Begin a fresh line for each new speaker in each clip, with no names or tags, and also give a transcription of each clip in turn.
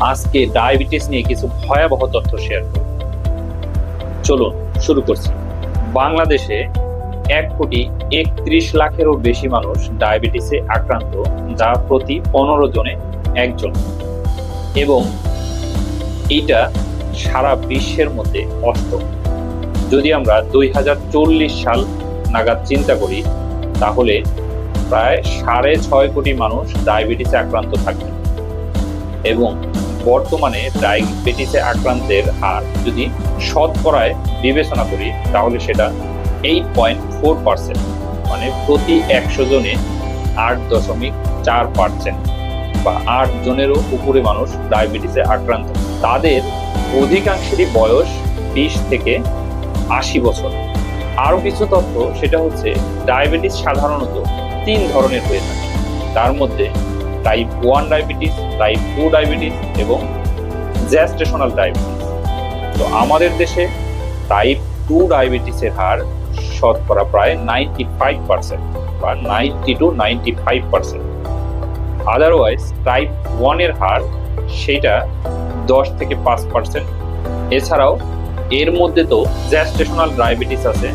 আজকে ডায়াবেটিস নিয়ে কিছু ভয়াবহ তথ্য শেয়ার করব। চলুন, শুরু করছি। বাংলাদেশে এক কোটি একত্রিশ লাখেরও বেশি মানুষ ডায়াবেটিসে আক্রান্ত, যা প্রতি পনেরো জনে একজন। এবং এইটা সারা বিশ্বের মধ্যে অষ্টম যদি আমরা দুই হাজার চল্লিশ সাল নাগাদ চিন্তা করি, তাহলে প্রায় সাড়ে ছয় কোটি মানুষ ডায়াবেটিসে আক্রান্ত থাকবে। এবং বর্তমানে ডায়াবেটিসে আক্রান্তের হার যদি শতকরায় বিবেচনা করি, তাহলে সেটা এইট পয়েন্ট ফোর পার্সেন্ট মানে প্রতি একশো জনে আট দশমিক চার পার্সেন্ট বা আট জনেরও উপরে মানুষ ডায়াবেটিসে আক্রান্ত। তাদের অধিকাংশেরই বয়স বিশ থেকে আশি বছর। আরও কিছু তথ্য, সেটা হচ্ছে ডায়াবেটিস সাধারণত তিন ধরনের হয়ে থাকে। তার মধ্যে type one diabetes type two diabetes এবং জ্যাস্টেশনাল ডায়াবেটিস তো আমাদের দেশে টাইপ টু ডায়াবেটিসের হার শতকরা প্রায় নাইনটি ফাইভ পার্সেন্ট বা ninety two ninety five percent otherwise type ওয়ানের হার সেটা দশ থেকে পাঁচ পার্সেন্ট এছাড়াও, এর মধ্যে তো জ্যাস্টেশনাল ডায়াবেটিস আছে।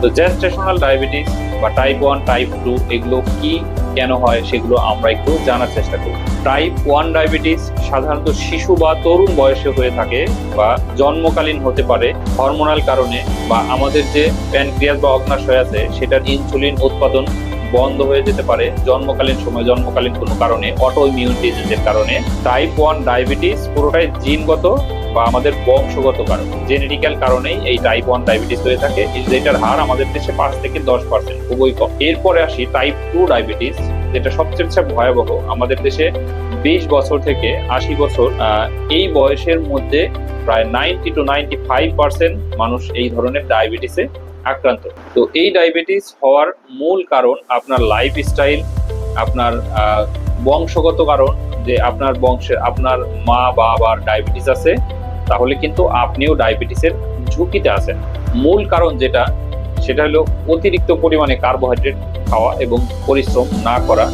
তো জ্যাস্টেশনাল ডায়াবেটিস বা টাইপ ওয়ান টাইপ টু এগুলো কি কেন হয় সেগুলো আমরা একটু জানার চেষ্টা করি। টাইপ ওয়ান ডায়াবেটিস সাধারণত শিশু বা তরুণ বয়সে হয়ে থাকে বা জন্মকালীন হতে পারে হরমোনাল কারণে বা আমাদের যে প্যানক্রিয়াস বা অগ্নাশয় আছে সেটার ইনসুলিন উৎপাদন বন্ধ হয়ে যেতে পারে জন্মকালীন সময়, জন্মকালীন কোনো কারণে অটো ইমিউন ডিজিজের কারণে। টাইপ ওয়ান ডায়াবেটিস পুরোটাই জিনগত বা আমাদের বংশগত কারণ, জেনেটিক্যাল কারণেই এই টাইপ ওয়ান ডায়াবেটিস হয়ে থাকে যেটার হার আমাদের দেশে পাঁচ থেকে দশ পার্সেন্ট খুবই কম। এরপরে আসি টাইপ টু ডায়াবেটিস যেটা সবচেয়ে ভয়াবহ, আমাদের দেশে বিশ বছর থেকে আশি বছর এই বয়সের মধ্যে প্রায় ninety two ninety five percent মানুষ এই ধরনের ডায়াবেটিসে আক্রান্ত। তো এই ডায়াবেটিস হওয়ার মূল কারণ আপনার লাইফ স্টাইল আপনার বংশগত কারণ, যে আপনার বংশে, আপনার মা বাবার ডায়াবেটিস আছে তাহলে কিন্তু আপনিও ডায়াবেটিসের ঝুঁকিতে আছেন। মূল কারণ যেটা, সেটা হলো অতিরিক্ত পরিমাণে কার্বোহাইড্রেট খাওয়া এবং পরিশ্রম না করা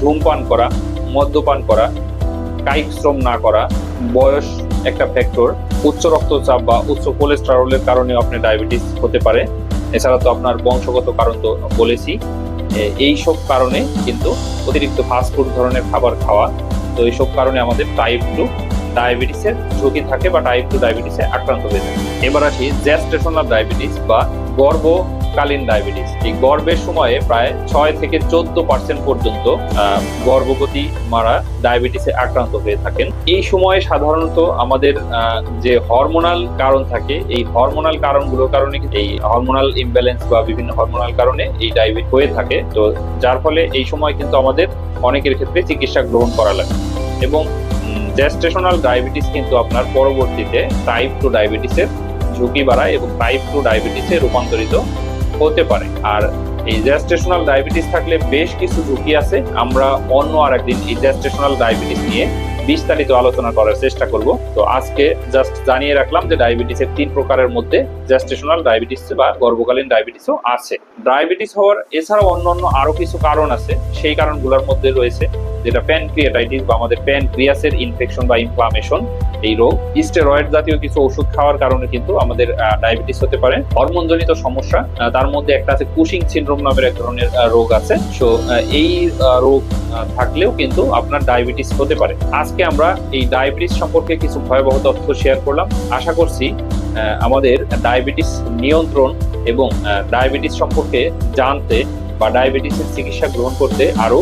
ধূমপান করা, মদ্যপান করা, কায়িক শ্রম না করা, বয়স একটা ফ্যাক্টর উচ্চ রক্তচাপ বা উচ্চ কোলেস্টেরলের কারণে আপনি ডায়াবেটিস হতে পারে। এছাড়া তো আপনার বংশগত কারণ তো বলেছি। এ- এইসব কারণে কিন্তু অতিরিক্ত ফাস্টফুড ধরনের খাবার খাওয়া, তো এইসব কারণে আমাদের টাইপ টু ডায়াবেটিসের ঝুঁকি থাকে বা টাইপ টু ডায়াবেটিসে আক্রান্ত হয়ে থাকে। এবার আসি জ্যাস্টেশনাল ডায়াবেটিস বা গর্ভকালীন ডায়াবেটিস এই গর্ভের সময়ে প্রায় ছয় থেকে চোদ্দ পার্সেন্ট পর্যন্ত গর্ভবতী মারা ডায়াবেটিসে আক্রান্ত হয়ে থাকেন। এই সময়ে সাধারণত আমাদের যে হরমোনাল কারণ থাকে, এই হরমোনাল কারণগুলোর কারণে এই হরমোনাল ইমব্যালেন্স বা বিভিন্ন হরমোনাল কারণে এই ডায়াবেটিস হয়ে থাকে। তো যার ফলে এই সময় কিন্তু আমাদের অনেকের ক্ষেত্রে চিকিৎসা গ্রহণ করা লাগে। এবং জ্যাস্টেশনাল ডায়াবেটিস কিন্তু আপনার পরবর্তীতে টাইপ টু ডায়াবেটিসের ঝুঁকি বাড়ায় এবং টাইপ টু ডায়াবেটিসে রূপান্তরিত হতে পারে। আর এই জ্যাস্টেশনাল ডায়াবেটিস থাকলে বেশ কিছু ঝুঁকি আছে। আমরা অন্য আর একদিন এই জ্যাস্টেশনাল ডায়াবেটিস নিয়ে বিস্তারিত আলোচনা করার চেষ্টা করব। তো আজকে জাস্ট জানিয়ে রাখলাম যে ডায়াবেটিসের তিন প্রকারের মধ্যে জ্যাস্টেশনাল ডায়াবেটিস বা গর্ভকালীন ডায়াবেটিসও আছে। ডায়াবেটিস হওয়ার এছাড়াও অন্য অন্য আরও কিছু কারণ আছে। সেই কারণগুলোর মধ্যে রয়েছে যেটা প্যানক্রিয়াটাইটিস বা আমাদের প্যানক্রিয়াসের ইনফেকশন বা ইনফ্লামেশন এই রোগ। স্টেরয়েড জাতীয় কিছু ওষুধ খাওয়ার কারণে কিন্তু আমাদের ডায়াবেটিস হতে পারে। হরমোনজনিত সমস্যা তার মধ্যে একটা আছে কুশিং সিনড্রোম নামের এক ধরনের রোগ আছে। সো এই রোগ থাকলেও কিন্তু আপনার ডায়াবেটিস হতে পারে। আজকে আমরা এই ডায়াবেটিস সম্পর্কে কিছু ভয়াবহ তথ্য শেয়ার করলাম। আশা করছি আমাদের ডায়াবেটিস নিয়ন্ত্রণ এবং ডায়াবেটিস সম্পর্কে জানতে বা ডায়াবেটিসের চিকিৎসা গ্রহণ করতে আরও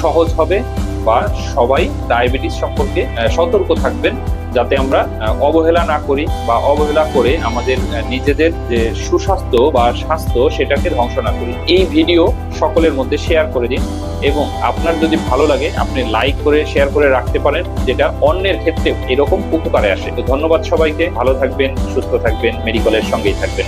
সহজ হবে বা সবাই ডায়াবেটিস সম্পর্কে সতর্ক থাকবেন যাতে আমরা অবহেলা না করি বা অবহেলা করে আমাদের নিজেদের যে সুস্বাস্থ্য বা স্বাস্থ্য সেটাকে ধ্বংস না করি। এই ভিডিও সকলের মধ্যে শেয়ার করে দিন এবং আপনার যদি ভালো লাগে, আপনি লাইক করে, শেয়ার করে রাখতে পারেন, যেটা অন্যের ক্ষেত্রে এরকম উপকারে আসে। তো ধন্যবাদ সবাইকে। ভালো থাকবেন, সুস্থ থাকবেন, মেডিকেলের সঙ্গেই থাকবেন।